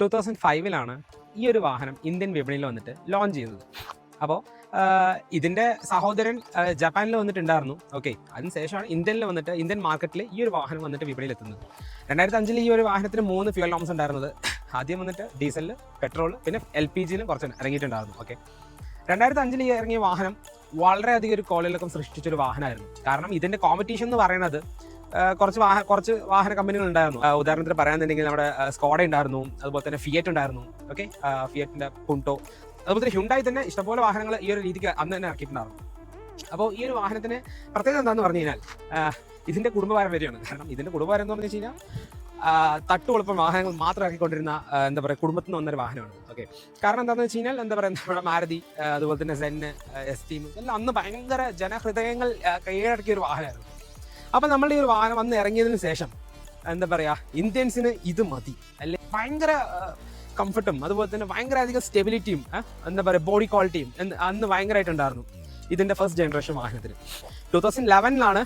Two thousand ഫൈവിലാണ് ഈ ഒരു വാഹനം ഇന്ത്യൻ വിപണിയിൽ വന്നിട്ട് ലോഞ്ച് ചെയ്തത്. അപ്പോൾ ഇതിന്റെ സഹോദരൻ ജപ്പാനിൽ വന്നിട്ടുണ്ടായിരുന്നു. ഓക്കെ അതിനുശേഷമാണ് ഇന്ത്യയിൽ വന്നിട്ട് ഇന്ത്യൻ മാർക്കറ്റിൽ ഈ ഒരു വാഹനം വന്നിട്ട് വിപണിയിൽ എത്തുന്നത്. രണ്ടായിരത്തി അഞ്ചിൽ ഈ ഒരു വാഹനത്തിന് മൂന്ന് ഫ്യൂൽ നോംസ് ഉണ്ടായിരുന്നത്. ആദ്യം വന്നിട്ട് ഡീസലിൽ പെട്രോൾ പിന്നെ എൽ പി ജിയിലും കുറച്ച് ഇറങ്ങിയിട്ടുണ്ടായിരുന്നു. ഓക്കെ രണ്ടായിരത്തി അഞ്ചിൽ ഇറങ്ങിയ വാഹനം വളരെയധികം ഒരു കോളിലൊക്കെ സൃഷ്ടിച്ചൊരു വാഹനമായിരുന്നു. കാരണം ഇതിന്റെ കോമ്പറ്റീഷൻ എന്ന് പറയുന്നത് കുറച്ച് വാഹന കുറച്ച് വാഹന കമ്പനികൾ ഉണ്ടായിരുന്നു. ഉദാഹരണത്തിന് പറയാന്നുണ്ടെങ്കിൽ നമ്മുടെ സ്കോഡ ഉണ്ടായിരുന്നു. അതുപോലെ തന്നെ ഫിയറ്റ് ഉണ്ടായിരുന്നു. ഓക്കെ ഫിയറ്റിന്റെ പുണ്ടോ അതുപോലെ തന്നെ ഹ്യുണ്ടായി തന്നെ ഇഷ്ടംപോലെ വാഹനങ്ങൾ ഈ ഒരു രീതിക്ക് അന്ന് തന്നെ ഇറക്കിയിട്ടുണ്ടായിരുന്നു. അപ്പോൾ ഈ ഒരു വാഹനത്തിന് പ്രത്യേകത എന്താണെന്ന് പറഞ്ഞു കഴിഞ്ഞാൽ ഇതിന്റെ കുടുംബപാരമ്പര്യമാണ് കാരണം ഇതിന്റെ കുടുംബപാരം എന്ന് പറഞ്ഞു കഴിഞ്ഞാൽ തട്ടുകൊളുപ്പം വാഹനങ്ങൾ മാത്രം ആക്കിക്കൊണ്ടിരുന്ന എന്താ പറയുക കുടുംബത്തിൽ നിന്ന് വന്നൊരു വാഹനമാണ്. ഓക്കെ കാരണം എന്താണെന്ന് വെച്ച് കഴിഞ്ഞാൽ എന്താ പറയുക നമ്മുടെ മാരുതി അതുപോലെ തന്നെ സെന്ന് എസ് ടീം എല്ലാം അന്ന് ഭയങ്കര ജനഹൃദയങ്ങൾ കൈയടക്കിയ ഒരു വാഹനമായിരുന്നു. അപ്പൊ നമ്മളുടെ ഈ ഒരു വാഹനം വന്ന് ഇറങ്ങിയതിന് ശേഷം എന്താ പറയാ ഇന്ത്യൻസിന് ഇത് മതി. അല്ലെ ഭയങ്കര കംഫർട്ടും അതുപോലെ തന്നെ ഭയങ്കര അധികം സ്റ്റെബിലിറ്റിയും എന്താ പറയുക ബോഡി ക്വാളിറ്റിയും അന്ന് ഭയങ്കരമായിട്ടുണ്ടായിരുന്നു ഇതിന്റെ ഫസ്റ്റ് ജനറേഷൻ വാഹനത്തിന് ടൂ തൗസൻഡ് ലെവനിലാണ്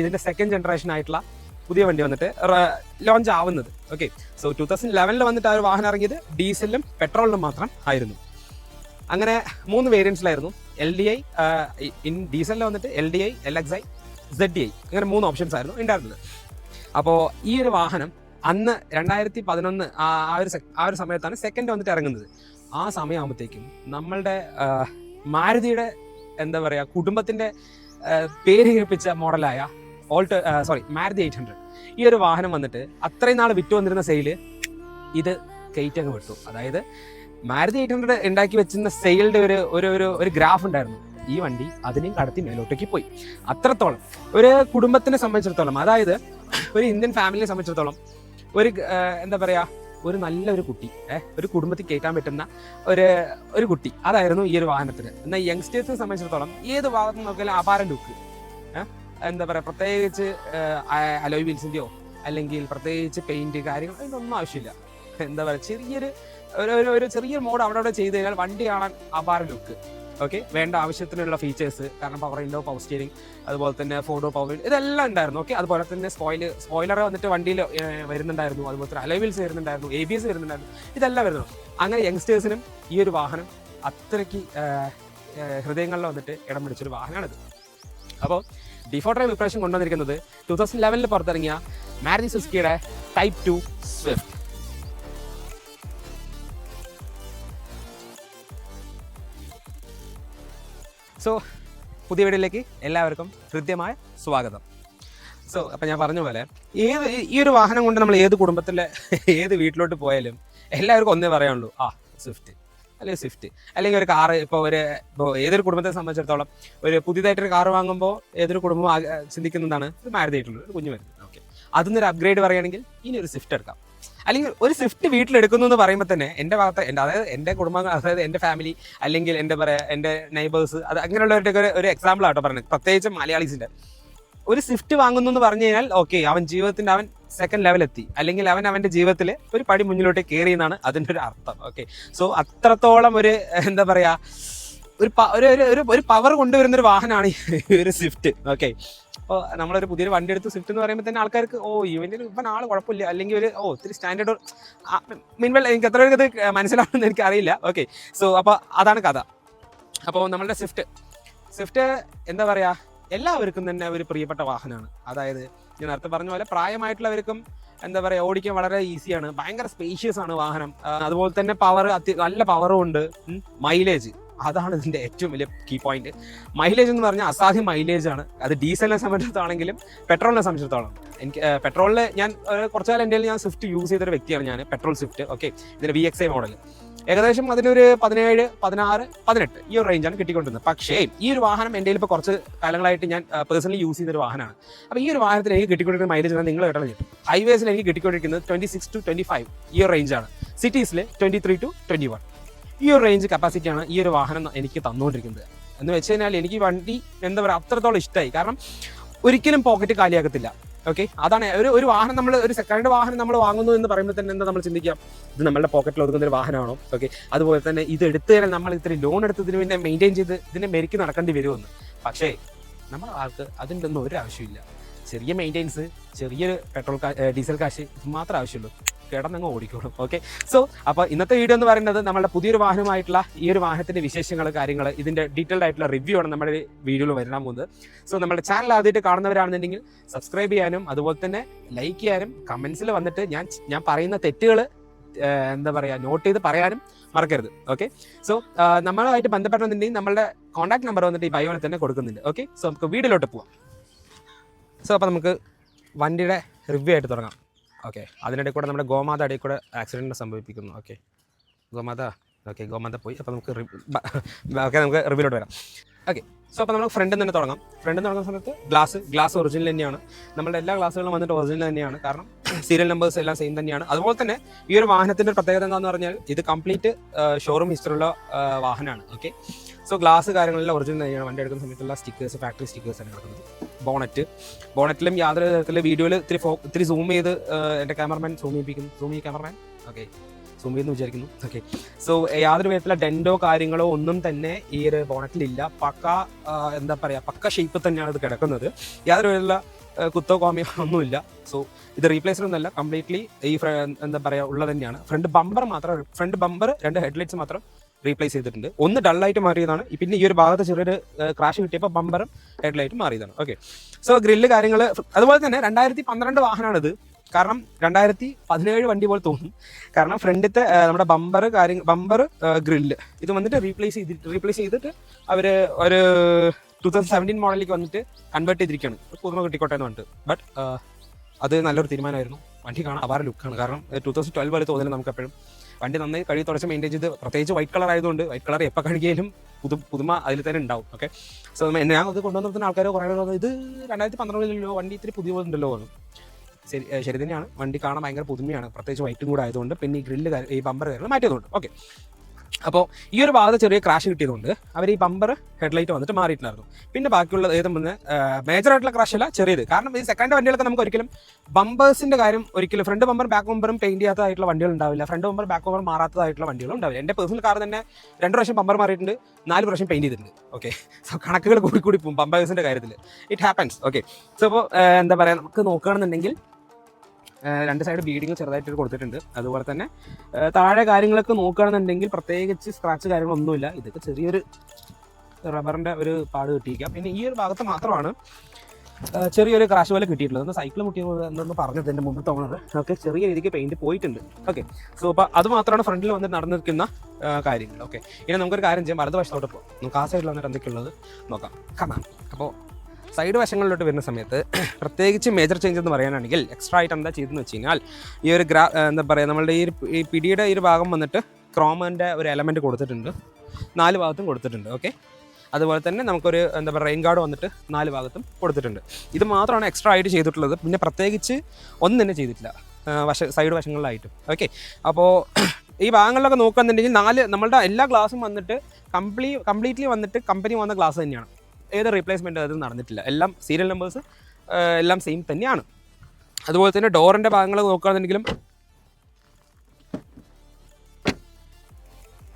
ഇതിന്റെ സെക്കൻഡ് ജനറേഷൻ ആയിട്ടുള്ള പുതിയ വണ്ടി വന്നിട്ട് ലോഞ്ച് ആവുന്നത്. ഓക്കെ സോ ടൂ തൗസൻഡ് ലെവനിൽ വന്നിട്ട് ആ ഒരു വാഹനം ഇറങ്ങിയത് ഡീസലിലും പെട്രോളിലും മാത്രം ആയിരുന്നു. അങ്ങനെ മൂന്ന് വേരിയൻസിലായിരുന്നു എൽ ഡി ഐ ഇൻ ഡീസലിൽ വന്നിട്ട് L D I L X I Z I അങ്ങനെ മൂന്ന് ഓപ്ഷൻസ് ആയിരുന്നു ഉണ്ടായിരുന്നത്. അപ്പോൾ ഈ ഒരു വാഹനം അന്ന് രണ്ടായിരത്തി പതിനൊന്ന് ആ ഒരു ആ ഒരു സമയത്താണ് സെക്കൻഡ് വന്നിട്ട് ഇറങ്ങുന്നത്. ആ സമയമാകുമ്പോഴത്തേക്കും നമ്മളുടെ മാരുതിയുടെ എന്താ പറയുക കുടുംബത്തിന്റെ പേര് കേൾപ്പിച്ച മോഡലായ Alt sorry Maruti eight hundred. ഈ ഒരു വാഹനം വന്നിട്ട് അത്രയും നാൾ വിറ്റ് വന്നിരുന്ന സെയിൽ ഇത് കയറ്റങ്ങ് വിട്ടു. അതായത് മാരുതി എയ്റ്റ് ഹൺഡ്രഡ് ഉണ്ടാക്കി വെച്ചിരുന്ന സെയിലിന്റെ ഒരു ഒരു ഒരു ഒരു ഗ്രാഫ് ഉണ്ടായിരുന്നു. ഈ വണ്ടി അതിനെയും കടത്തി മേലോട്ടേക്ക് പോയി. അത്രത്തോളം. ഒരു കുടുംബത്തിനെ സംബന്ധിച്ചിടത്തോളം അതായത് ഒരു ഇന്ത്യൻ ഫാമിലിയെ സംബന്ധിച്ചിടത്തോളം ഒരു എന്താ പറയാ ഒരു നല്ലൊരു കുട്ടി ഏഹ് ഒരു കുടുംബത്തിൽ കയറ്റാൻ പറ്റുന്ന ഒരു ഒരു കുട്ടി അതായിരുന്നു ഈ ഒരു വാഹനത്തിന്. എന്നാൽ യങ്സ്റ്റേഴ്സിനെ സംബന്ധിച്ചിടത്തോളം ഏത് ഭാഗത്ത് നോക്കിയാലും അപാരം ലുക്ക്. എന്താ പറയാ പ്രത്യേകിച്ച് അലോയ് വീൽസിന്റെയോ അല്ലെങ്കിൽ പ്രത്യേകിച്ച് പെയിന്റ് കാര്യങ്ങൾ അതിനൊന്നും ആവശ്യമില്ല. എന്താ പറയാ ചെറിയൊരു ഒരു ഒരു ചെറിയൊരു മോഡ് അവിടെ അവിടെ ചെയ്ത് കഴിഞ്ഞാൽ വണ്ടി കാണാൻ അപാരം ലുക്ക്. ഓക്കെ വേണ്ട ആവശ്യത്തിനുള്ള ഫീച്ചേഴ്സ് കാരണം പവർ ഇൻഡോ പവർ സ്റ്റിയറിംഗ് അതുപോലെ തന്നെ ഫോട്ടോ പവർ ഇതെല്ലാം ഉണ്ടായിരുന്നു. ഓക്കെ അതുപോലെ തന്നെ സ്പോയിൽ സ്പോയിലർ വന്നിട്ട് വണ്ടിയിൽ വരുന്നുണ്ടായിരുന്നു. അതുപോലെ തന്നെ അലവിൽസ് വരുന്നുണ്ടായിരുന്നു എ ബി എസ് വരുന്നുണ്ടായിരുന്നു. ഇതെല്ലാം വരുന്നു. അങ്ങനെ യങ്സ്റ്റേഴ്സിനും ഈ ഒരു വാഹനം അത്രയ്ക്ക് ഹൃദയങ്ങളിൽ വന്നിട്ട് ഇടം പിടിച്ചൊരു വാഹനമാണിത്. അപ്പോൾ ഡിഫോൾട്ട് ഡ്രൈവ് ഇപ്രാവശ്യം കൊണ്ടുവന്നിരിക്കുന്നത് ടൂ തൗസൻഡ് ലെവനിൽ പുറത്തിറങ്ങിയ മാരുതി സുസ്കിയുടെ ടൈപ്പ് ടു സ്വിഫ്റ്റ് സോ പുതിയ വീഡിയോയിലേക്ക് എല്ലാവർക്കും ഹൃദ്യമായ സ്വാഗതം. സോ അപ്പം ഞാൻ പറഞ്ഞ പോലെ ഏത് ഈ- ഒരു വാഹനം കൊണ്ട് നമ്മൾ ഏത് കുടുംബത്തിലെ ഏത് വീട്ടിലോട്ട് പോയാലും എല്ലാവർക്കും ഒന്നേ പറയാനുള്ളൂ. ആ സ്വിഫ്റ്റ് അല്ലെങ്കിൽ സ്വിഫ്റ്റ് അല്ലെങ്കിൽ ഒരു കാറ് ഇപ്പോൾ ഒരു ഇപ്പോൾ ഏതൊരു കുടുംബത്തെ സംബന്ധിച്ചിടത്തോളം ഒരു പുതിയതായിട്ടൊരു കാറ് വാങ്ങുമ്പോൾ ഏതൊരു കുടുംബം ചിന്തിക്കുന്നതാണ് ഒരു മാരുതി ആയിട്ടുള്ളൂ ഒരു കുഞ്ഞു മരുന്ന് ഓക്കെ അതിൽ ഒരു അപ്ഗ്രേഡ് പറയുകയാണെങ്കിൽ ഇനി ഒരു സ്വിഫ്റ്റ് എടുക്കാം. അല്ലെങ്കിൽ ഒരു സ്വിഫ്റ്റ് വീട്ടിലെടുക്കുന്നു എന്ന് പറയുമ്പോൾ തന്നെ എന്റെ ഭാഗത്ത് എന്റെ അതായത് എന്റെ കുടുംബങ്ങൾ അതായത് എന്റെ ഫാമിലി അല്ലെങ്കിൽ എന്റെ പറയാ എന്റെ നൈബേഴ്സ് അത് അങ്ങനെയുള്ളവരുടെ ഒരു ഒരു എക്സാമ്പിൾ ആട്ടോ പറഞ്ഞത്. പ്രത്യേകിച്ച് മലയാളീസിന്റെ. ഒരു സ്വിഫ്റ്റ് വാങ്ങുന്നു എന്ന് പറഞ്ഞു കഴിഞ്ഞാൽ ഓക്കെ അവൻ ജീവിതത്തിന്റെ അവൻ സെക്കൻഡ് ലെവൽ എത്തി. അല്ലെങ്കിൽ അവൻ അവന്റെ ജീവിതത്തിൽ ഒരു പടി മുന്നിലോട്ട് കയറി എന്നാണ് അതിന്റെ ഒരു അർത്ഥം. ഓക്കെ സോ അത്രത്തോളം ഒരു എന്താ പറയുക ഒരു- ഒരു ഒരു പവർ കൊണ്ടുവരുന്ന ഒരു വാഹനമാണ് ഈ ഒരു സ്വിഫ്റ്റ് ഓക്കെ അപ്പോൾ നമ്മളൊരു പുതിയൊരു വണ്ടി എടുത്ത് സ്വിഫ്റ്റ് എന്ന് പറയുമ്പോൾ തന്നെ ആൾക്കാർക്ക് ഓ ഇവന്റെ ഇപ്പൊ ആൾ കുഴപ്പമില്ല. അല്ലെങ്കിൽ ഒരു ഓ ഒത്തിരി സ്റ്റാൻഡേർഡ് മീൻവെൽ എനിക്ക് എത്ര ഇത് എനിക്ക് അറിയില്ല. ഓക്കെ സോ അപ്പോൾ അതാണ് കഥ. അപ്പോൾ നമ്മളുടെ സ്വിഫ്റ്റ് സ്വിഫ്റ്റ് എന്താ പറയാ? എല്ലാവർക്കും തന്നെ ഒരു പ്രിയപ്പെട്ട വാഹനമാണ്. അതായത് ഞാൻ നേരത്തെ പറഞ്ഞ പോലെ പ്രായമായിട്ടുള്ളവർക്കും എന്താ പറയാ ഓടിക്കാൻ വളരെ ഈസിയാണ് ഭയങ്കര സ്പേഷ്യസ് ആണ് വാഹനം. അതുപോലെ തന്നെ പവർ അത്യ നല്ല പവറും ഉണ്ട്. മൈലേജ് അതാണ് ഇതിന്റെ ഏറ്റവും വലിയ കീ പോയിന്റ് മൈലേജ് എന്ന് പറഞ്ഞാൽ അസാധ്യ മൈലേജ് ആണ്. അത് ഡീസലിനെ സംബന്ധിച്ചിടത്താണെങ്കിലും പെട്രോളിനെ സംബന്ധിച്ചിടത്തോളം. എനിക്ക് പെട്രോളിൽ ഞാൻ കുറച്ച് കാലം എന്റെ ഞാൻ സ്വിഫ്റ്റ് യൂസ് ചെയ്തൊരു വ്യക്തിയാണ് ഞാൻ പെട്രോൾ സ്വിഫ്റ്റ് ഓക്കെ ഇതിന്റെ വി എക്സ് ഐ മോഡൽ ഏകദേശം അതിനൊരു പതിനേഴ് പതിനാറ് പതിനെട്ട് ഈ ഒരു റേഞ്ചാണ് കിട്ടിക്കൊണ്ടിരുന്നത്. പക്ഷേ ഈ ഒരു വാഹനം എന്റെ ഇപ്പോൾ കുറച്ച് കാലങ്ങളായിട്ട് ഞാൻ പേഴ്സണലി യൂസ് ചെയ്തൊരു വാഹനമാണ്. അപ്പോൾ ഈ ഒരു വാഹനത്തിന് എനിക്ക് കിട്ടിക്കൊണ്ടിരിക്കുന്ന മൈലേജ് എന്നാൽ നിങ്ങൾ കിട്ടും ഹൈവേസിൽ എനിക്ക് കിട്ടിക്കൊണ്ടിരിക്കുന്നത് twenty six to twenty five ഈ ഒരു റേഞ്ചാണ് സിറ്റീസിൽ twenty three to twenty one ഈ ഒരു റേഞ്ച് കപ്പാസിറ്റിയാണ് ഈ ഒരു വാഹനം എനിക്ക് തന്നുകൊണ്ടിരിക്കുന്നത് എന്ന് വെച്ച് കഴിഞ്ഞാൽ എനിക്ക് വണ്ടി എന്താ പറയുക അത്രത്തോളം ഇഷ്ടമായി കാരണം ഒരിക്കലും പോക്കറ്റ് കാലിയാക്കത്തില്ല ഓക്കെ അതാണ് ഒരു ഒരു വാഹനം നമ്മൾ ഒരു സെക്കൻഡ് വാഹനം നമ്മൾ വാങ്ങുന്നു എന്ന് പറയുമ്പോൾ തന്നെ എന്താ നമ്മൾ ചിന്തിക്കാം ഇത് നമ്മുടെ പോക്കറ്റിൽ ഒതുക്കുന്ന ഒരു വാഹനമാണോ? ഓക്കെ അതുപോലെ തന്നെ ഇത് എടുത്തു കഴിഞ്ഞാൽ നമ്മൾ ഇത്രയും ലോൺ എടുത്തതിന് പിന്നെ മെയിന്റെയിൻ ചെയ്ത് ഇതിനെ മെരുക്കി നടക്കേണ്ടി വരുമെന്ന്. പക്ഷേ നമ്മൾ ആൾക്ക് അതിന്റെ ഒന്നും ഒരു ആവശ്യമില്ല ചെറിയ മെയിന്റെനൻസ് ചെറിയൊരു പെട്രോൾ ഡീസൽ കാശ് ഇത് മാത്രമേ ആവശ്യമുള്ളൂ. കിടന്നങ്ങ് ഓടിക്കോളും. ഓക്കെ സോ അപ്പോൾ ഇന്നത്തെ വീഡിയോ എന്ന് പറയുന്നത് നമ്മുടെ പുതിയൊരു വാഹനമായിട്ടുള്ള ഈ ഒരു വാഹനത്തിന്റെ വിശേഷങ്ങൾ കാര്യങ്ങൾ ഇതിന്റെ ഡീറ്റെയിൽഡ് ആയിട്ടുള്ള റിവ്യൂ ആണ് നമ്മുടെ വീഡിയോയിൽ വരാൻ പോകുന്നത്. സോ നമ്മുടെ ചാനൽ ആദ്യമായിട്ട് കാണുന്നവരാണെന്നുണ്ടെങ്കിൽ സബ്സ്ക്രൈബ് ചെയ്യാനും അതുപോലെ തന്നെ ലൈക്ക് ചെയ്യാനും കമന്റ്സിൽ വന്നിട്ട് ഞാൻ ഞാൻ പറയുന്ന തെറ്റുകൾ എന്താ പറയുക നോട്ട് ചെയ്ത് പറയാനും മറക്കരുത്. ഓക്കെ സോ നമ്മളുമായിട്ട് ബന്ധപ്പെടണമെന്നുണ്ടെങ്കിൽ നമ്മളുടെ കോൺടാക്ട് നമ്പർ വന്നിട്ട് ഈ ബയോയിൽ തന്നെ കൊടുക്കുന്നുണ്ട്. ഓക്കെ സോ നമുക്ക് വീഡിയോയിലോട്ട് പോവാം. സോ അപ്പോൾ നമുക്ക് വണ്ടിയുടെ റിവ്യൂ ആയിട്ട് തുടങ്ങാം. ഓക്കെ അതിനിടയിൽ കൂടെ നമ്മുടെ ഗോമാത ഇടയിൽ കൂടെ ആക്സിഡന്റ് സംഭവിപ്പിക്കുന്നു. ഓക്കെ ഗോമാത. ഓക്കെ ഗോമാത പോയി. അപ്പോൾ നമുക്ക് ഓക്കെ നമുക്ക് റിവ്യൂലോട്ട് വരാം. ഓക്കെ സോ അപ്പോൾ നമ്മൾ ഫ്രണ്ടിൽ തന്നെ തുടങ്ങാം. ഫ്രണ്ടിൽ തുടങ്ങുന്ന സമയത്ത് ഗ്ലാസ് ഗ്ലാസ് ഒറിജിനൽ തന്നെയാണ്. നമ്മുടെ എല്ലാ ഗ്ലാസ്സുകളും വന്നിട്ട് ഒറിജിനൽ തന്നെയാണ്. കാരണം സീരിയൽ നമ്പേഴ്സ് എല്ലാം സെയിം തന്നെയാണ്. അതുപോലെ തന്നെ ഈ ഒരു വാഹനത്തിന്റെ പ്രത്യേകത എന്താണെന്ന് പറഞ്ഞാൽ ഇത് കംപ്ലീറ്റ് ഷോറൂം ഹിസ്റ്ററിയുള്ള വാഹനമാണ്. ഓക്കെ സോ ഗ്ലാസ് കാര്യങ്ങളെല്ലാം ഒറിജിനൽ തന്നെയാണ്. വണ്ടി എടുക്കുന്ന സമയത്തുള്ള സ്റ്റിക്കേഴ്സ് ഫാക്ടറി സ്റ്റിക്കേഴ്സ് ആണ് കിടക്കുന്നത് ബോണറ്റ്. ബോണറ്റിലും യാതൊരു തരത്തിൽ വീഡിയോയിൽ ഇത്തിരി ഫോ ഇത്തിരി സൂം ചെയ്ത് എന്റെ ക്യാമറമാൻ സൂം ചെയ്യിപ്പിക്കുന്നു. സൂം ചെയ്യും ക്യാമറമാൻ. ഓക്കെ സൂം ചെയ്യുന്നു വിചാരിക്കുന്നു. ഓക്കെ സോ യാതൊരു വിധത്തിലുള്ള ഡെൻഡോ കാര്യങ്ങളോ ഒന്നും തന്നെ ഈ ഒരു ബോണറ്റിലില്ല. പക്ക എന്താ പറയുക പക്ക ഷേപ്പ് തന്നെയാണ് ഇത് കിടക്കുന്നത്. യാതൊരു വിധത്തിലുള്ള കുത്തോ കോമിയോ ഒന്നുമില്ല. സോ ഇത് റീപ്ലേസ്ഡ് ഒന്നല്ല കംപ്ലീറ്റ്ലി ഈ എന്താ പറയുക ഉള്ളത് തന്നെയാണ്. ഫ്രണ്ട് ബമ്പർ മാത്രം ഫ്രണ്ട് ബമ്പർ രണ്ട് ഹെഡ്ലൈറ്റ്സ് മാത്രം റീപ്ലേസ് ചെയ്തിട്ടുണ്ട്. ഒന്ന് ഡൾ ആയിട്ട് മാറിയതാണ്. പിന്നെ ഈ ഒരു ഭാഗത്ത് ചെറിയൊരു ക്രാഷ് കിട്ടിയപ്പോൾ ബമ്പറും ഹെഡ്ലൈറ്റും മാറിയതാണ്. ഓക്കെ സോ ഗ്രില്ല് കാര്യങ്ങൾ അതുപോലെ തന്നെ രണ്ടായിരത്തി പന്ത്രണ്ട് വാഹനമാണിത് കാരണം രണ്ടായിരത്തി പതിനേഴ് വണ്ടി പോലെ തോന്നും. കാരണം ഫ്രണ്ടിത്തെ നമ്മുടെ ബമ്പർ കാര്യം ബമ്പർ ഗ്രില്ല് ഇത് വന്നിട്ട് റീപ്ലേസ് ചെയ്തിട്ട് റീപ്ലേസ് ചെയ്തിട്ട് അവർ ഒരു ടൂ തൗസൻഡ് സെവന്റീൻ മോഡലിലേക്ക് വന്നിട്ട് കൺവേർട്ട് ചെയ്തിരിക്കുകയാണ്. പുതുമ കിട്ടിക്കോട്ടെ എന്ന് പറഞ്ഞിട്ട്. ബട്ട് അത് നല്ലൊരു തീരുമാനമായിരുന്നു. വണ്ടി കാണാൻ അപാര ലുക്കാണ് കാരണം ടൂ തൗസൻഡ് ട്വൽവ് വരെ തോന്നുന്നു നമുക്ക് എപ്പോഴും വണ്ടി നന്നായി കഴുകി തുടച്ച് മെയിന്റെയിൻ ചെയ്ത് പ്രത്യേകിച്ച് വൈറ്റ് കളർ ആയതുകൊണ്ട് വൈറ്റ് കളർ എപ്പോൾ കഴുകിയാലും പുതു പുതുമ അതിൽ തന്നെ ഉണ്ടാവും ഓക്കെ സോ ഞാൻ അത് കൊണ്ടുവന്നിരുന്ന ആൾക്കാർ കുറേ പേര് പറഞ്ഞു, ഇത് രണ്ടായിരത്തി പന്ത്രണ്ടിലല്ലോ വണ്ടി ഇത്തിരി പുതിയ പോലെ ഉണ്ടല്ലോ പറഞ്ഞു. ശരി ശരി തന്നെയാണ്. വണ്ടി കാണാൻ ഭയങ്കര പുതുമയാണ് പ്രത്യേകിച്ച് വൈറ്റും കൂടെ ആയതുകൊണ്ട് പിന്നെ ഈ ഗ്രില്ല് ഈ ബമ്പർ കാര്യങ്ങൾ മാറ്റിയതുകൊണ്ട് ഓക്കെ അപ്പോൾ ഈ ഒരു ഭാഗത്ത് ചെറിയ ക്രാഷ് കിട്ടിയതുകൊണ്ട് അവർ ഈ ബമ്പർ ഹെഡ്ലൈറ്റ് വന്നിട്ട് മാറിയിട്ടുണ്ടായിരുന്നു. പിന്നെ ബാക്കിയുള്ള ഏത് മേജർ ആയിട്ടുള്ള ക്രാഷ് അല്ല ചെറിയത്. കാരണം ഈ സെക്കൻഡ് വണ്ടികളൊക്കെ നമുക്ക് ഒരിക്കലും ബമ്പേഴ്സിന്റെ കാര്യം ഒരിക്കലും ഫ്രണ്ട് ബമ്പർ ബാക്ക് ബമ്പറും പെയിന്റ് ചെയ്യാത്തതായിട്ടുള്ള വണ്ടികൾ ഉണ്ടാവില്ല. ഫ്രണ്ട് ബമ്പർ ബാക്ക് ബമ്പർ മാറാത്തതായിട്ടുള്ള വണ്ടികൾ ഉണ്ടാവില്ല. എന്റെ പേഴ്സണൽ കാർ തന്നെ രണ്ട് പ്രാവശ്യം ബമ്പർ മാറിയിട്ടുണ്ട് നാല് പ്രാവശ്യം പെയിന്റ് ചെയ്തിട്ടുണ്ട്. ഓക്കെ സോ കണക്കുകൾ കൂടി കൂടി പോകും ബമ്പേഴ്സിന്റെ കാര്യത്തിൽ ഇറ്റ് ഹാപ്പൻസ് ഓക്കെ സോ ഇപ്പോൾ എന്താ പറയുക നമുക്ക് നോക്കുകയാണെന്നുണ്ടെങ്കിൽ രണ്ട് സൈഡ് ബീഡിങ് ചെറുതായിട്ട് കൊടുത്തിട്ടുണ്ട്. അതുപോലെ തന്നെ താഴെ കാര്യങ്ങളൊക്കെ നോക്കുകയാണെന്നുണ്ടെങ്കിൽ പ്രത്യേകിച്ച് സ്ക്രാച്ച് കാര്യങ്ങളൊന്നുമില്ല. ഇതൊക്കെ ചെറിയൊരു റബ്ബറിന്റെ ഒരു പാട് കിട്ടിയിരിക്കാം. പിന്നെ ഈ ഒരു ഭാഗത്ത് മാത്രമാണ് ചെറിയൊരു ക്രാഷ് പോലെ കിട്ടിയിട്ടുള്ളത്. സൈക്കിൾ മുട്ടിയത് എന്നൊന്ന് പറഞ്ഞത് എന്റെ മുമ്പ് തോന്നുന്നത് ഓക്കെ ചെറിയ രീതിക്ക് പെയിന്റ് പോയിട്ടുണ്ട്. ഓക്കെ സോ അപ്പോൾ അത് മാത്രമാണ് ഫ്രണ്ടിൽ വന്ന് നടന്നിരിക്കുന്ന കാര്യങ്ങൾ. ഓക്കെ ഇനി നമുക്കൊരു കാര്യം ചെയ്യാം. വലതുവശത്തോട്ട് പോകാം നമുക്ക് ആ സൈഡിൽ വന്നിട്ട് എന്തൊക്കെയുള്ളത് നോക്കാം. കാണാം അപ്പോൾ സൈഡ് വശങ്ങളിലോട്ട് വരുന്ന സമയത്ത് പ്രത്യേകിച്ച് മേജർ ചേഞ്ച് എന്ന് പറയാനാണെങ്കിൽ എക്സ്ട്രാ ആയിട്ട് എന്താ ചെയ്തെന്ന് വെച്ച് കഴിഞ്ഞാൽ ഈ ഒരു ഗ്രാ എന്താ പറയുക നമ്മളുടെ ഈ പിടിയുടെ ഈ ഒരു ഭാഗം വന്നിട്ട് ക്രോമന്റെ ഒരു എലമെന്റ് കൊടുത്തിട്ടുണ്ട്. നാല് ഭാഗത്തും കൊടുത്തിട്ടുണ്ട് ഓക്കെ അതുപോലെ തന്നെ നമുക്കൊരു എന്താ പറയുക റെയിൻ ഗാർഡ് വന്നിട്ട് നാല് ഭാഗത്തും കൊടുത്തിട്ടുണ്ട്. ഇത് മാത്രമാണ് എക്സ്ട്രാ ആയിട്ട് ചെയ്തിട്ടുള്ളത്. പിന്നെ പ്രത്യേകിച്ച് ഒന്നും തന്നെ ചെയ്തിട്ടില്ല. വശ സൈഡ് വശങ്ങളിലായിട്ടും ഓക്കെ അപ്പോൾ ഈ ഭാഗങ്ങളിലൊക്കെ നോക്കുകയാണെന്നുണ്ടെങ്കിൽ നാല് നമ്മളുടെ എല്ലാ ഗ്ലാസും വന്നിട്ട് കംപ്ലീ കംപ്ലീറ്റ്ലി വന്നിട്ട് കമ്പനി വന്ന ഗ്ലാസ് തന്നെയാണ്. ഏത് റീപ്ലേസ്മെന്റ് അതും നടന്നിട്ടില്ല. എല്ലാം സീരിയൽ നമ്പേഴ്സ് എല്ലാം സെയിം തന്നെയാണ്. അതുപോലെ തന്നെ ഡോറിന്റെ ഭാഗങ്ങൾ നോക്കുകയാണെന്നുണ്ടെങ്കിലും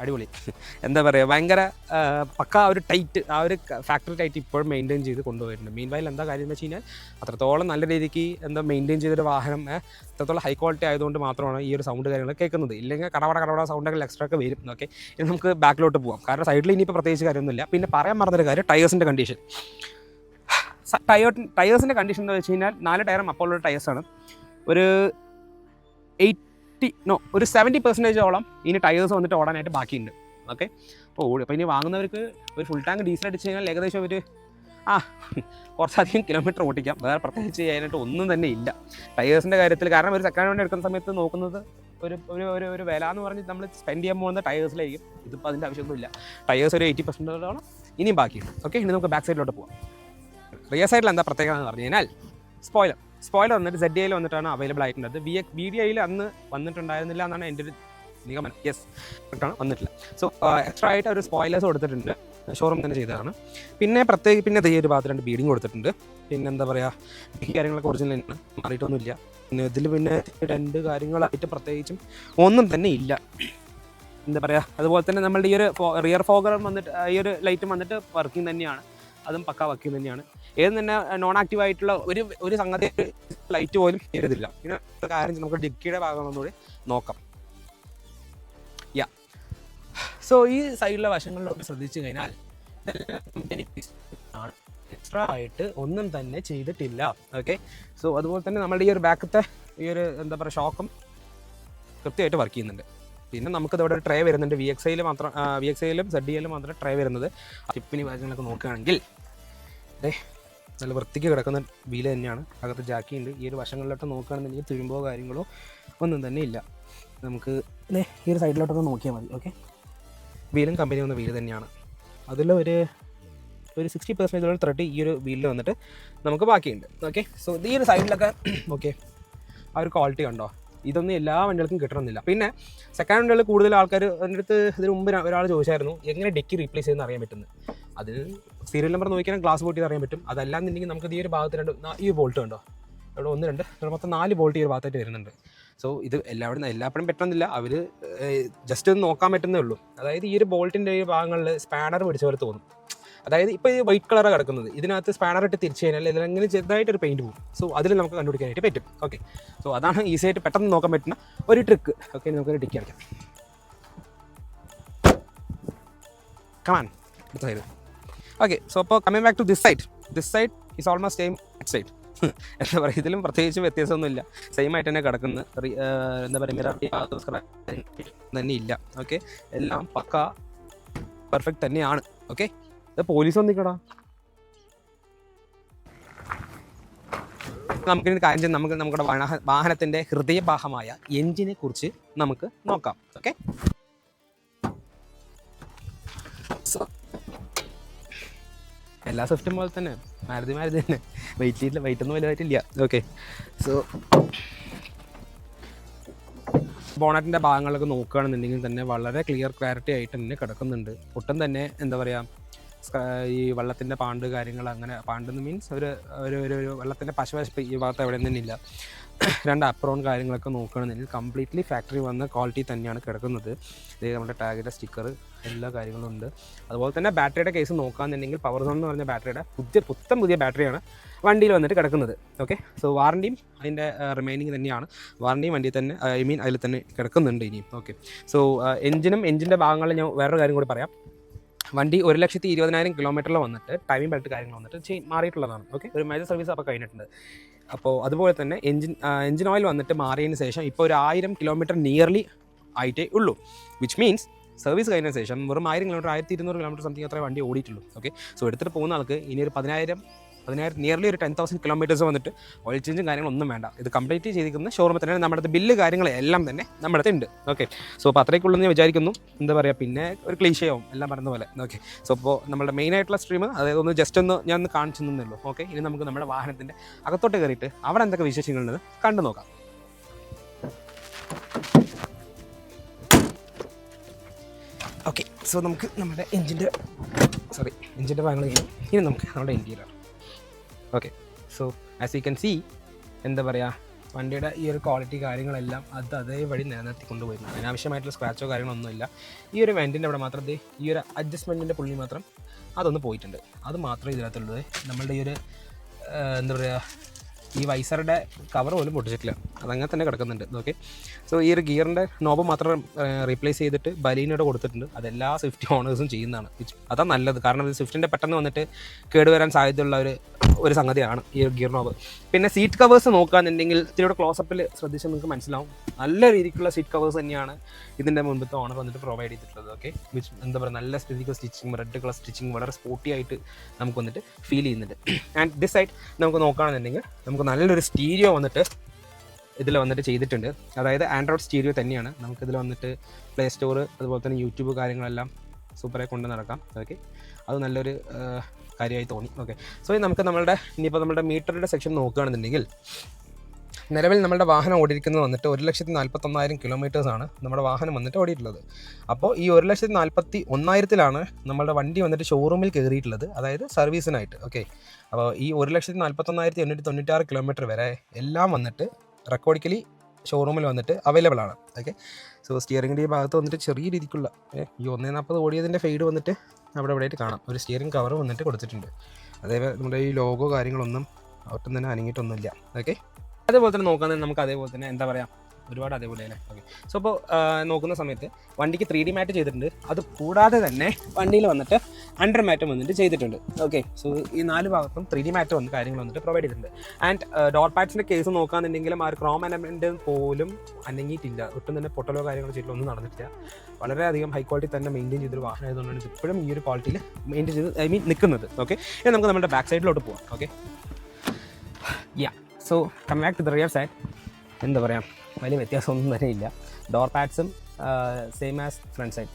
അടിപൊളി. എന്താ പറയുക ഭയങ്കര പക്ക ആ ഒരു ടൈറ്റ് ആ ഒരു ഫാക്ടറി ടൈറ്റ് ഇപ്പോഴും മെയിന്റെയിൻ ചെയ്ത് കൊണ്ടുപോയിട്ടുണ്ട്. മീൻ വയൽ എന്താ കാര്യം എന്ന് വെച്ച് കഴിഞ്ഞാൽ അത്രത്തോളം നല്ല രീതിക്ക് എന്താ മെയിന്റെയിൻ ചെയ്തൊരു വാഹനം അത്രത്തോളം ഹൈ ക്വാളിറ്റി ആയതുകൊണ്ട് മാത്രമാണ് ഈ ഒരു സൗണ്ട് കാര്യങ്ങൾ കേൾക്കുന്നത്. ഇല്ലെങ്കിൽ കടവട കടവട സൗണ്ടൊക്കെ എക്സ്ട്രാ ഒക്കെ വരും. ഓക്കെ ഇനി നമുക്ക് ബാക്കിലോട്ട് പോകാം കാരണം സൈഡിൽ ഇനിയിപ്പോൾ പ്രത്യേകിച്ച് കാര്യമൊന്നുമില്ല. പിന്നെ പറയാൻ മറന്നൊരു കാര്യം ടയേഴ്സിന്റെ കണ്ടീഷൻ ടയർ ടയേഴ്സിന്റെ കണ്ടീഷൻ എന്ന് വെച്ച് കഴിഞ്ഞാൽ നാല് ടയറും അപ്പോൾ ടയേഴ്സാണ് ഒരു എയ്റ്റി നോ ഒരു സെവന്റി പെർസെന്റേജോളം ഇനി ടയേഴ്സ് വന്നിട്ട് ഓടാനായിട്ട് ബാക്കിയുണ്ട്. ഓക്കെ അപ്പോൾ ഓടി. അപ്പോൾ ഇനി വാങ്ങുന്നവർക്ക് ഒരു ഫുൾ ടാങ്ക് ഡീസൽ അടിച്ച് കഴിഞ്ഞാൽ ഏകദേശം ഒരു ആ കുറച്ചധികം കിലോമീറ്റർ ഓടിക്കാം. വേറെ പ്രത്യേകിച്ച് ചെയ്യാനായിട്ട് ഒന്നും തന്നെ ഇല്ല. ടയേഴ്സിന്റെ കാര്യത്തിൽ കാരണം ഒരു സെക്കൻഡ് വണ്ടി എടുക്കുന്ന സമയത്ത് നോക്കുന്നത് ഒരു ഒരു ഒരു ഒരു വില എന്ന് പറഞ്ഞ് നമ്മൾ സ്പെൻഡ് ചെയ്യാൻ പോകുന്ന ടയേഴ്സിലായിരിക്കും ഇതിപ്പോൾ അതിന്റെ ആവശ്യമൊന്നുമില്ല. ടയേഴ്സ് ഒരു എയ്റ്റി പെർസെന്റേജോളം ഇനിയും ബാക്കിയുണ്ട്. ഓക്കെ ഇനി നമുക്ക് ബാക്ക് സൈഡിലോട്ട് പോകാം റിയർ സൈഡിൽ എന്താ പ്രത്യേകത എന്ന് പറഞ്ഞു കഴിഞ്ഞാൽ സ്പോയിലർ സ്പോയിലർ വന്നിട്ട് സെഡ് ഐയിൽ വന്നിട്ടാണ് അവൈലബിൾ ആയിട്ടുള്ളത്. വി വി ഡി ഐയിൽ അന്ന് വന്നിട്ടുണ്ടായിരുന്നില്ല എന്നാണ് എന്റെ ഒരു നിഗമനം. യെസ് ആണ്. വന്നിട്ടില്ല. സോ എക്സ്ട്രാ ആയിട്ട് ഒരു സ്പോയിലേഴ്സ് കൊടുത്തിട്ടുണ്ട്. ഷോറൂം തന്നെ ചെയ്തതാണ്. പിന്നെ പ്രത്യേകിച്ച് പിന്നെ ഈ ഒരു ഭാഗത്ത് രണ്ട് ബീഡിങ് കൊടുത്തിട്ടുണ്ട്. പിന്നെ എന്താ പറയുക ഈ കാര്യങ്ങളൊക്കെ ഒറിജിനൽ തന്നെയാണ് മാറിയിട്ടൊന്നുമില്ല. പിന്നെ ഇതിൽ പിന്നെ രണ്ട് കാര്യങ്ങളായിട്ട് പ്രത്യേകിച്ചും ഒന്നും തന്നെ ഇല്ല. എന്താ പറയുക അതുപോലെ തന്നെ നമ്മളുടെ ഈ ഒരു റിയർ ഫോഗർ വന്നിട്ട് ഈ ഒരു ലൈറ്റും വന്നിട്ട് വർക്കിംഗ് തന്നെയാണ്. അതും പക്ക വർക്കിംഗ് തന്നെയാണ്. ഏത് തന്നെ നോൺ ആക്റ്റീവ് ആയിട്ടുള്ള ഒരു ഒരു സംഗതി ലൈറ്റ് പോലും എഴുതില്ല പിന്നെ കാര്യം നമുക്ക് ഡിക്കിയുടെ ഭാഗമൊന്നുകൂടി നോക്കാം. യാ സോ ഈ സൈഡിലെ വശങ്ങളിലൊക്കെ ശ്രദ്ധിച്ചു കഴിഞ്ഞാൽ എക്സ്ട്രാ ആയിട്ട് ഒന്നും തന്നെ ചെയ്തിട്ടില്ല. ഓക്കെ സോ അതുപോലെ തന്നെ നമ്മുടെ ഈ ഒരു ബാക്കത്തെ ഈ ഒരു എന്താ പറയുക ഷോക്കും കൃത്യമായിട്ട് വർക്ക് ചെയ്യുന്നുണ്ട്. പിന്നെ നമുക്ക് ഇവിടെ ഒരു ട്രേ വരുന്നുണ്ട്. വി എക്സ് ഐയിൽ മാത്രം വി എക്സ് ഐയിലും സെഡ് ഡിയിലും മാത്രം ട്രേ വരുന്നത്. ടിപ്പിനി കാര്യങ്ങളൊക്കെ നോക്കുകയാണെങ്കിൽ ദേ നല്ല വൃത്തിക്ക് കിടക്കുന്ന വീൽ തന്നെയാണ്. അകത്ത് ജാക്കി ഉണ്ട്. ഈ ഒരു വശങ്ങളിലോട്ട് നോക്കുകയാണെന്നുണ്ടെങ്കിൽ തുരുമ്പോ കാര്യങ്ങളോ ഒന്നും തന്നെ ഇല്ല. നമുക്ക് ഈ ഒരു സൈഡിലോട്ടൊന്ന് നോക്കിയാൽ മതി ഓക്കെ വീലും കമ്പനി വന്ന വീൽ തന്നെയാണ്. അതിൽ ഒരു ഒരു സിക്സ്റ്റി പെർസെന്റേജോളം ത്രെഡ് ഈ ഒരു വീലിൽ വന്നിട്ട് നമുക്ക് ബാക്കിയുണ്ട് ഓക്കെ സോ ഈ ഒരു സൈഡിലൊക്കെ ഓക്കെ ആ ഒരു ക്വാളിറ്റി കണ്ടോ? ഇതൊന്നും എല്ലാ വണ്ടികൾക്കും കിട്ടണമെന്നില്ല. പിന്നെ സെക്കൻഡ് വണ്ടികൾ കൂടുതൽ ആൾക്കാർ അതിന്റെ അടുത്ത് ഇതിന് മുമ്പ് ഒരാൾ ചോദിച്ചായിരുന്നു എങ്ങനെ ഡിക്കി റീപ്ലേസ് ചെയ്യുന്ന അറിയാൻ പറ്റുന്നത്? അതിന് സീരിയൽ നമ്പർ നോക്കിയാൽ ഗ്ലാസ് ബോട്ട് അറിയാൻ പറ്റും. അതല്ലാന്നുണ്ടെങ്കിൽ നമുക്ക് ഈ ഒരു ഭാഗത്ത് രണ്ട് ഈ ബോൾട്ട് ഉണ്ടോ ഇവിടെ ഒന്ന് രണ്ട് മൊത്തം നാല് ബോൾട്ട് ഈ ഒരു ഭാഗത്തായിട്ട് വരുന്നുണ്ട്. സോ ഇത് എല്ലാവരും എല്ലാപ്പോഴും പറ്റണമെന്നില്ല. അവർ ജസ്റ്റ് ഒന്ന് നോക്കാൻ പറ്റുന്നേ ഉള്ളൂ. അതായത് ഈ ഒരു ബോൾട്ടിന്റെ ഈ ഭാഗങ്ങളിൽ സ്പാനർ പിടിച്ച പോലെ തോന്നും. അതായത് ഇപ്പോൾ ഈ വൈറ്റ് കളറാണ് കിടക്കുന്നത്. ഇതിനകത്ത് സ്പാനർ ഇട്ട് തിരിച്ചു കഴിഞ്ഞാൽ ഇതിലെങ്ങനെ ചെറുതായിട്ടൊരു പെയിന്റ് പോകും. സോ അതിൽ നമുക്ക് കണ്ടുപിടിക്കാനായിട്ട് പറ്റും. ഓക്കെ സോ അതാണ് ഈസി ആയിട്ട് പെട്ടെന്ന് നോക്കാൻ പറ്റുന്ന ഒരു ട്രിക്ക് ഓക്കെ നമുക്കൊരു ടിക്ക് അടിക്കാം come on side okay so അപ്പോൾ coming back to this side this side is almost same side എന്താ പറയുക ഇതിലും പ്രത്യേകിച്ച് വ്യത്യാസമൊന്നുമില്ല. സെയിം ആയിട്ട് തന്നെ കിടക്കുന്ന. എന്താ പറയുക തന്നെ ഇല്ല. ഓക്കെ എല്ലാം പക്ക പെർഫെക്റ്റ് തന്നെയാണ്. ഓക്കെ ഇത് പോലീസ് വന്നിക്കടാ. നമുക്കിനി കാര്യം ചെയ്യാം. നമുക്ക് നമ്മുടെ വാഹനത്തിന്റെ ഹൃദയഭാഗമായ എഞ്ചിനെ കുറിച്ച് നമുക്ക് നോക്കാം. ഓക്കെ എല്ലാ സ്വിഫ്റ്റും പോലെ തന്നെ. മാരുതി മാരുതി തന്നെ. വെയിറ്റ് ചെയ്തില്ല വെയിറ്റ് ഒന്നും വലുതായിട്ടില്ല. ഓക്കെ സോ ബോണറ്റിന്റെ ഭാഗങ്ങളൊക്കെ നോക്കുകയാണെന്നുണ്ടെങ്കിൽ തന്നെ വളരെ ക്ലിയർ ക്ലാരിറ്റി ആയിട്ട് തന്നെ കിടക്കുന്നുണ്ട്. ഒട്ടും തന്നെ എന്താ പറയുക ഈ വെള്ളത്തിന്റെ പാണ്ട് കാര്യങ്ങൾ അങ്ങനെ പാണ്ടെന്ന് മീൻസ് ഒരു ഒരു ഒരു വെള്ളത്തിന്റെ പശവശപ്പ് ഈ ഭാഗത്ത് എവിടെ തന്നെ ഇല്ല. രണ്ട് അപ്രോൺ കാര്യങ്ങളൊക്കെ നോക്കുകയാണെന്നുണ്ടെങ്കിൽ കംപ്ലീറ്റ്ലി ഫാക്ടറി വന്ന ക്വാളിറ്റി തന്നെയാണ് കിടക്കുന്നത്. ഇത് നമ്മുടെ ടാഗിന്റെ സ്റ്റിക്കർ എല്ലാ കാര്യങ്ങളും ഉണ്ട്. അതുപോലെ തന്നെ ബാറ്ററിയുടെ കേസ് നോക്കുകയാണെന്നുണ്ടെങ്കിൽ പവർ സോൺ എന്ന് പറഞ്ഞ ബാറ്ററിയുടെ പുതിയ പുത്തൻ പുതിയ ബാറ്ററിയാണ് വണ്ടിയിൽ വന്നിട്ട് കിടക്കുന്നത്. ഓക്കെ സോ വാറണ്ടിയും അതിന്റെ റിമൈനിങ് തന്നെയാണ്. വാറണ്ടിയും വണ്ടി തന്നെ ഐ മീൻ അതിൽ തന്നെ കിടക്കുന്നുണ്ട് ഇനിയും. ഓക്കെ സോ എഞ്ചിനും എഞ്ചിന്റെ ഭാഗങ്ങളിൽ ഞാൻ വേറൊരു കാര്യം കൂടി പറയാം. വണ്ടി ഒരു ലക്ഷത്തി ഇരുപതിനായിരം കിലോമീറ്ററിൽ വന്നിട്ട് ടൈമിംഗ് ബെൽറ്റ് കാര്യങ്ങൾ വന്നിട്ട് ചെയ് മാറിയിട്ടുള്ളതാണ്. ഓക്കെ ഒരു മേജർ സർവീസ് അപ്പോൾ കഴിഞ്ഞിട്ടുണ്ട്. അപ്പോൾ അതുപോലെ തന്നെ എഞ്ചിൻ എഞ്ചിൻ ഓയിൽ വന്നിട്ട് മാറിയതിന് ശേഷം ഇപ്പോൾ ഒരു ആയിരം കിലോമീറ്റർ നിയർലി ആയിട്ടേ ഉള്ളൂ. വിച്ച് മീൻസ് സർവീസ് കഴിഞ്ഞ ശേഷം വെറും ആയിരം കിലോമീറ്റർ ആയിരത്തി ഇരുന്നൂറ് കിലോമീറ്റർ സംതിങ് അത്രേ വണ്ടി ഓടിയിട്ടുള്ളൂ. ഓക്കെ സോ എടുത്തിട്ട് പോകുന്ന ആൾക്ക് ഇനി ഒരു പതിനായിരം പതിനായിരം നിയർലി ഒരു ടെൻ തൗസൻഡ് കിലോമീറ്റേഴ്സ് വന്നിട്ട് ഓയിൽ ചേഞ്ചും കാര്യങ്ങളൊന്നും വേണ്ട. ഇത് കംപ്ലീറ്റ് ചെയ്തിരിക്കുന്ന ഷോറൂമിൽ തന്നെ നമ്മുടെ അടുത്ത് ബില്ല് കാര്യങ്ങളെല്ലാം തന്നെ നമ്മുടെ അടുത്ത് ഉണ്ട്. ഓക്കെ സോ അപ്പോൾ അത്രയ്ക്കുള്ളൂ ഞാൻ വിചാരിക്കുന്നു. എന്താ പറയുക പിന്നെ ഒരു ക്ലീശയാവും എല്ലാം പറയുന്ന പോലെ. ഓക്കെ സോ അപ്പോൾ നമ്മുടെ മെയിൻ ആയിട്ടുള്ള സ്ട്രീം അതായത് ഒന്ന് ജസ്റ്റ് ഒന്ന് ഞാൻ ഒന്ന് കാണിച്ചു തന്നേ ഉള്ളൂ ഓക്കെ ഇനി നമുക്ക് നമ്മുടെ വാഹനത്തിന്റെ അകത്തോട്ട് കയറിയിട്ട് അവിടെ എന്തൊക്കെ വിശേഷങ്ങളുണ്ടെന്ന് കണ്ടു നോക്കാം. ഓക്കെ സോ നമുക്ക് നമ്മുടെ എഞ്ചിന്റെ സോറി എഞ്ചിന്റെ ഭാഗങ്ങൾ ഇനി നമുക്ക് നമ്മുടെ interior okay so as you can see എന്താ പറയുക വണ്ടിയുടെ ഈ ഒരു ക്വാളിറ്റി കാര്യങ്ങളെല്ലാം അത് അതേപടി നിലനിർത്തി കൊണ്ടുപോയിരുന്നു അതിനാവശ്യമായിട്ടുള്ള സ്ക്രാച്ചോ കാര്യങ്ങളൊന്നുമില്ല. ഈ ഒരു വെന്റിന്റെ അവിടെ മാത്രം ഈ ഒരു അഡ്ജസ്റ്റ്മെന്റിന്റെ പുള്ളി മാത്രം അതൊന്ന് പോയിട്ടുണ്ട്. അത് മാത്രമേ ഇതിനകത്തുള്ളത് നമ്മളുടെ ഈ ഒരു എന്താ പറയുക ഈ വൈസറുടെ കവർ പോലും പൊട്ടിച്ചിട്ടില്ല. അതങ്ങനെ തന്നെ കിടക്കുന്നുണ്ട്. ഓക്കെ സോ ഈ ഒരു ഗിയറിന്റെ നോബ് മാത്രം റീപ്ലേസ് ചെയ്തിട്ട് ബലീനോട് കൊടുത്തിട്ടുണ്ട്. അതെല്ലാ സ്വിഫ്റ്റ് ഓണേഴ്സും ചെയ്യുന്നതാണ്. അതാണ് അതാ നല്ലത്. കാരണം സ്വിഫ്റ്റിന്റെ പെട്ടെന്ന് വന്നിട്ട് കേടുവരാൻ സാധ്യതയുള്ള ഒരു ഒരു സംഗതിയാണ് ഈ ഗിയർ നോബ് പിന്നെ സീറ്റ് കവേഴ്സ് നോക്കുകയാണെന്നുണ്ടെങ്കിൽ ഇതിലൂടെ ക്ലോസപ്പിൽ ശ്രദ്ധിച്ചാൽ നിങ്ങൾക്ക് മനസ്സിലാവും. നല്ല രീതിക്കുള്ള സീറ്റ് കവേഴ്സ് തന്നെയാണ് ഇതിന്റെ മുൻപത്തെ ഓണർ വന്നിട്ട് പ്രൊവൈഡ് ചെയ്തിട്ടുള്ളത് ഓക്കെ വിച്ച് എന്താ പറയുക നല്ല സ്ഥിതിക്ക് സ്റ്റിച്ചിങ് റെഡ് കളർ സ്റ്റിച്ചിങ് വളരെ സ്പോർട്ടി ആയിട്ട് നമുക്ക് വന്നിട്ട് ഫീൽ ചെയ്യുന്നുണ്ട്. ആൻഡ് ദിസ് സൈഡ് നമുക്ക് നോക്കുകയാണെന്നുണ്ടെങ്കിൽ നമുക്ക് നല്ലൊരു സ്റ്റീരിയോ വന്നിട്ട് ഇതിൽ വന്നിട്ട് ചെയ്തിട്ടുണ്ട്. അതായത് ആൻഡ്രോയിഡ് സ്റ്റീരിയോ തന്നെയാണ്. നമുക്കിതിൽ വന്നിട്ട് പ്ലേ സ്റ്റോർ അതുപോലെ തന്നെ യൂട്യൂബ് കാര്യങ്ങളെല്ലാം സൂപ്പറായി കൊണ്ട് നടക്കാം ഓക്കെ അത് നല്ലൊരു കാര്യമായി തോന്നി. ഓക്കെ സോ നമുക്ക് നമ്മളുടെ ഇനിയിപ്പോൾ നമ്മുടെ മീറ്ററുടെ സെക്ഷൻ നോക്കുകയാണെന്നുണ്ടെങ്കിൽ നിലവിൽ നമ്മുടെ വാഹനം ഓടിയിരിക്കുന്നത് വന്നിട്ട് ഒരു ലക്ഷത്തി നാൽപ്പത്തൊന്നായിരം കിലോമീറ്റേഴ്സാണ് നമ്മുടെ വാഹനം വന്നിട്ട് ഓടിയിട്ടുള്ളത്. അപ്പോൾ ഈ ഒരു ലക്ഷത്തി നാൽപ്പത്തി ഒന്നായിരത്തിലാണ് നമ്മുടെ വണ്ടി വന്നിട്ട് ഷോറൂമിൽ കയറിയിട്ടുള്ളത് അതായത് സർവീസിനായിട്ട് ഓക്കെ അപ്പോൾ ഈ ഒരു ലക്ഷത്തി നാൽപ്പത്തൊന്നായിരത്തി എണ്ണൂറ്റി തൊണ്ണൂറ്റാറ് കിലോമീറ്റർ വരെ എല്ലാം വന്നിട്ട് റെക്കോർഡിക്കലി ഷോറൂമിൽ വന്നിട്ട് അവൈലബിൾ ആണ്. ഓക്കെ സോ സ്റ്റിയറിങ്ങിന്റെ ഈ ഭാഗത്ത് വന്നിട്ട് ചെറിയ രീതിക്കുള്ള ഈ ഒന്നേ നാൽപ്പത് ഓടിയതിന്റെ ഫെയ്ഡ് വന്നിട്ട് അവിടെ ഇവിടെ ആയിട്ട് കാണാം. ഒരു സ്റ്റിയറിംഗ് കവർ വന്നിട്ട് കൊടുത്തിട്ടുണ്ട്. അതേപോലെ നമ്മുടെ ഈ ലോഗോ കാര്യങ്ങളൊന്നും ഒട്ടും തന്നെ അനങ്ങിയിട്ടൊന്നുമില്ല. ഓക്കെ അതേപോലെ തന്നെ നോക്കാൻ നമുക്ക് അതേപോലെ തന്നെ എന്താ പറയുക ഒരുപാട് അതേപോലെ തന്നെ. ഓക്കെ സോ അപ്പോൾ നോക്കുന്ന സമയത്ത് വണ്ടിക്ക് ത്രീ ഡി മാറ്റ് ചെയ്തിട്ടുണ്ട്. അത് കൂടാതെ തന്നെ വണ്ടിയിൽ വന്നിട്ട് അണ്ടർ മാറ്റ് വന്നിട്ട് ചെയ്തിട്ടുണ്ട്. ഓക്കെ സോ ഈ നാല് ഭാഗത്തും ത്രീ ഡി മാറ്റ് വന്ന് കാര്യങ്ങൾ വന്നിട്ട് പ്രൊവൈഡ് ചെയ്തിട്ടുണ്ട്. ആൻഡ് ഡോർ പാറ്റ്സിന്റെ കേസ് നോക്കുകയാണെന്നുണ്ടെങ്കിലും ആ ഒരു ക്രോം എലമെന്റ് പോലും അനങ്ങിയിട്ടില്ല. ഒട്ടും തന്നെ പൊട്ടലോ കാര്യങ്ങളോ ചെയ്തിട്ടില്ല ഒന്നും നടന്നിട്ടില്ല. വളരെയധികം ഹൈ ക്വാളിറ്റി തന്നെ മെയിന്റെയിൻ ചെയ്തൊരു വാഹനം ആയതുകൊണ്ടാണ് ഇപ്പോഴും ഈ ഒരു ക്വാളിറ്റിയിൽ മെയിന്റെയിൻ ചെയ്ത് ഐ മീൻ നിൽക്കുന്നത് ഓക്കെ ഇനി നമുക്ക് നമ്മുടെ ബാക്ക് സൈഡിലോട്ട് പോവാം. Okay yeah so come back to the rear side എന്താ പറയുക വലിയ വ്യത്യാസമൊന്നും തന്നെ ഇല്ല ഡോർ പാഡ്സും സെയിം ആസ് ഫ്രണ്ട് സൈഡ്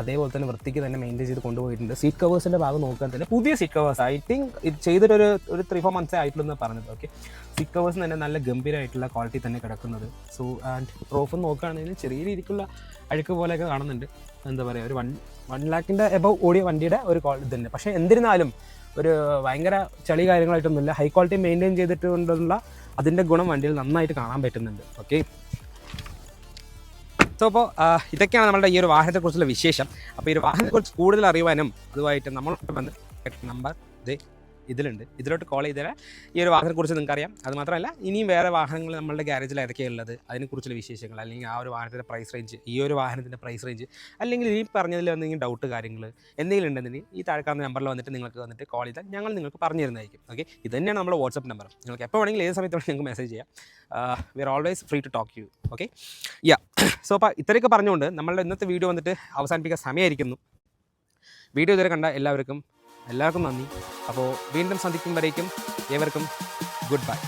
അതേപോലെ തന്നെ വൃത്തിക്ക് തന്നെ മെയിന്റെയിൻ ചെയ്ത് കൊണ്ടുപോയിട്ടുണ്ട്. സീറ്റ് കവേഴ്സിന്റെ ഭാഗം നോക്കാൻ തന്നെ പുതിയ സീറ്റ് കവേഴ്സ് ഐ തിങ്ക് ഇത് ചെയ്തിട്ടൊരു ഒരു ത്രീ ഫോർ മന്ത്സേ ആയിട്ടുള്ളൂ എന്ന് പറഞ്ഞത്. ഓക്കെ സീറ്റ് കവേഴ്സ് തന്നെ നല്ല ഗംഭീരമായിട്ടുള്ള ക്വാളിറ്റി തന്നെ കിടക്കുന്നത്. സോ ആൻഡ് റോഫ് നോക്കുകയാണെങ്കിൽ ചെറിയ രീതിക്കുള്ള അഴുക്ക് പോലെയൊക്കെ കാണുന്നുണ്ട്. എന്താ പറയുക ഒരു വൺ വൺ ലാക്കിന്റെ എബവ് ഓടിയ വണ്ടിയുടെ ഒരു ക്വാളിറ്റി തന്നെ പക്ഷേ എന്നിരുന്നാലും ഒരു ഭയങ്കര ചളി കാര്യങ്ങളായിട്ടൊന്നുമില്ല. ഹൈ ക്വാളിറ്റി മെയിന്റെയിൻ ചെയ്തിട്ട് കൊണ്ടുള്ള അതിന്റെ ഗുണം വണ്ടിയിൽ നന്നായിട്ട് കാണാൻ പറ്റുന്നുണ്ട്. ഓക്കെ സോ അപ്പോൾ ഇതൊക്കെയാണ് നമ്മുടെ ഈ ഒരു വാഹനത്തെക്കുറിച്ചുള്ള വിശേഷം. അപ്പോൾ ഈ ഒരു വാഹനത്തെക്കുറിച്ച് കൂടുതൽ അറിയുവാനും അതുമായിട്ട് നമ്മൾ നമ്പർ ഇത് ഇതിലുണ്ട്. ഇതിലോട്ട് കോൾ ചെയ്താൽ ഈ ഒരു വാഹനത്തെക്കുറിച്ച് നിങ്ങൾക്ക് അറിയാം. അത് മാത്രമല്ല ഇനിയും വേറെ വാഹനങ്ങൾ നമ്മളുടെ ഗ്യാരേജിൽ ഇറക്കിയുള്ളത് അതിനെക്കുറിച്ചുള്ള വിശേഷങ്ങൾ അല്ലെങ്കിൽ ആ ഒരു വാഹനത്തിന്റെ പ്രൈസ് റേഞ്ച് ഈ ഒരു വാഹനത്തിന്റെ പ്രൈസ് റേഞ്ച് അല്ലെങ്കിൽ ഈ പറഞ്ഞതിൽ എന്തെങ്കിലും ഡൗട്ട് കാര്യങ്ങൾ എന്തെങ്കിലും ഉണ്ടെന്നുണ്ടെങ്കിൽ ഈ താഴെക്കാവുന്ന നമ്പറിൽ വന്നിട്ട് നിങ്ങൾക്ക് വന്നിട്ട് കോൾ ചെയ്താൽ ഞങ്ങൾ നിങ്ങൾക്ക് പറഞ്ഞു തരുന്നതായിരിക്കും. ഓക്കെ ഇത് തന്നെയാണ് നമ്മുടെ വാട്സപ്പ് നമ്പർ നിങ്ങൾക്ക് എപ്പോൾ വേണമെങ്കിലും ഏത് സമയത്ത് വേണമെങ്കിൽ നിങ്ങൾക്ക് മെസ്സേജ് ചെയ്യാം. We are always free to talk you okay yeah so അപ്പോൾ ഇത്രയൊക്കെ പറഞ്ഞുകൊണ്ട് നമ്മളുടെ ഇന്നത്തെ വീഡിയോ വന്നിട്ട് അവസാനിപ്പിക്കാൻ സമയമായിരിക്കുന്നു. വീഡിയോ ഇതുവരെ കണ്ട എല്ലാവർക്കും എല്ലാവർക്കും നന്ദി. അപ്പോൾ വീണ്ടും സന്ധിക്കും വരേക്കും ഏവർക്കും ഗുഡ് ബൈ